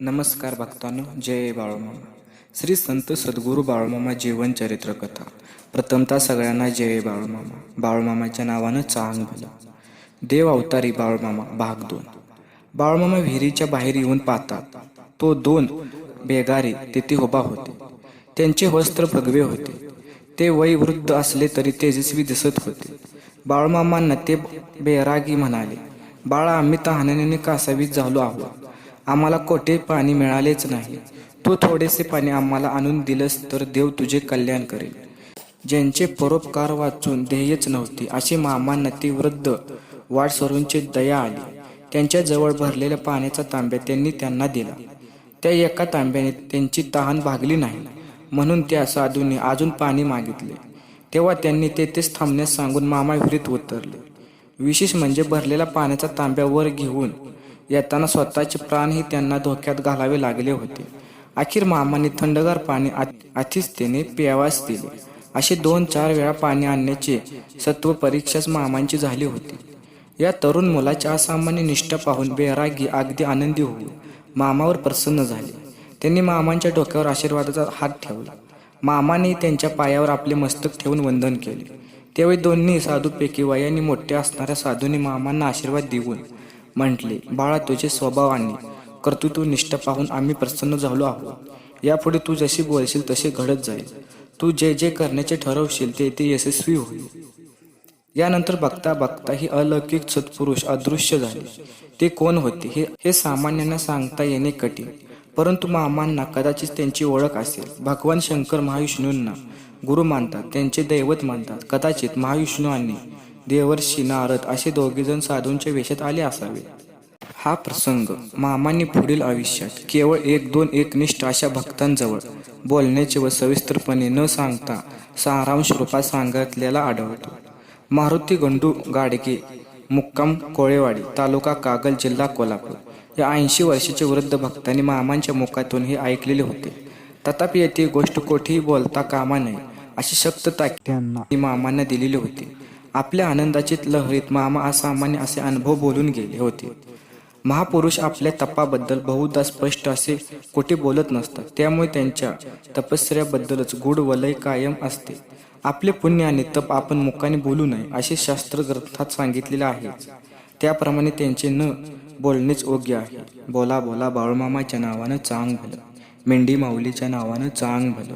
नमस्कार भक्तांनो जय बाळूमामा. श्री संत सद्गुरू बाळूमामा जीवन चरित्र कथा. प्रथमतः सगळ्यांना जय बाळूमामा. बाळूमामाच्या नावानं चांग भला देव अवतारी बाळूमामा भाग दोन. बाळूमामा विहिरीच्या बाहेर येऊन पाहतात. तो दोन बेगारे तेथे उभा होते. त्यांचे वस्त्र भगवे होते. ते वयवृद्ध असले तरी तेजस्वी दिसत होते. बाळूमामांना ते बेरागी म्हणाले बाळा आम्ही तहाण्याने कासावीत झालो आहोत? आम्हाला कोठे पाणी मिळालेच नाही. तू थोडेसे पाणी आम्हाला आणून दिलंस तर देव तुझे कल्याण करेल. ज्यांचे परोपकार वाचून ध्येयच नव्हते असे मामांना ती वृद्ध वाटसरूंची दया आली. त्यांच्या जवळ भरलेल्या पाण्याचा तांब्या त्यांनी त्यांना दिला. त्या एका तांब्याने त्यांची तहान भागली नाही म्हणून त्या साधूंनी अजून पाणी मागितले. तेव्हा त्यांनी तेथेच थांबण्यास सांगून मामा विहिरीत उतरले. विशेष म्हणजे भरलेला पाण्याचा तांब्या वर घेऊन येताना स्वतःचे प्राणही त्यांना धोक्यात घालावे लागले होते. अखेर मामाने थंडगार पाणी अतिस्थेने पियावास दिले. असे दोन चार वेळा पाणी आणण्याचे सत्व परीक्षाच मामांची झाली होती. या तरुण मुलाची असामान्य निष्ठा पाहून बेरागी अगदी आनंदी होऊन मामावर प्रसन्न झाले. त्यांनी मामांच्या डोक्यावर आशीर्वादाचा हात ठेवला. मामाने त्यांच्या पायावर आपले मस्तक ठेवून वंदन केले. त्यावेळी दोन्ही साधूपैकी वयाने मोठे असणाऱ्या साधूंनी मामांना आशीर्वाद देऊन म्हटले बाळा तुझे स्वभाव आणि कर्तृत्व निष्ठा पाहून आम्ही प्रसन्न झालो आहोत. यापुढे तू जशी बोलशील तसे घडत जाईल. तू जे जे करण्याचे ठरवशील ते ते यशस्वी होईल. यानंतर बघता बघता ही अलौकिक सत्पुरुष अदृश्य झाले. ते कोण होते हे हे सामान्यांना सांगता येणे कठीण. परंतु मामांना कदाचित त्यांची ओळख असेल. भगवान शंकर महाविष्णूंना गुरु मानतात त्यांचे दैवत मानतात. कदाचित महाविष्णू आणि देवर्षी नारद असे दोघेजण साधूंच्या वेशात आले असावे. हा प्रसंग मामांनी पुढील आयुष्यात केवळ एक दोन एकनिष्ठ अशा भक्तांजवळ बोलण्याचे व सविस्तरपणे न सांगता सारांश रूपात सांगितलेला आढळतो. मारुती गंडू गाडगे मुक्काम कोळेवाडी तालुका कागल जिल्हा कोल्हापूर या ऐंशी वर्षाचे वृद्ध भक्तांनी मामांच्या मुखातून हे ऐकलेले होते. तथापि येथे गोष्ट कोठेही बोलता कामा नये अशी शक्त त्यांना ती मामांना दिलेली होती. आपल्या आनंदाची लहरीत मामा असामान्य असे अनुभव बोलून गेले होते. महापुरुष आपल्या तपाबद्दल बहुधा स्पष्ट असे कोठे बोलत नसतात. त्यामुळे त्यांच्या तपस्याबद्दलच गूढ वलय कायम असते. आपले पुण्य आणि तप आपण मुखाने बोलू नये असे शास्त्र ग्रंथात सांगितलेले आहे. त्याप्रमाणे त्यांचे न बोलणेच योग्य आहे. बोला बोला बाळूमामाच्या नावानं चांग भलं. मेंढी माऊलीच्या नावानं चांग भलं.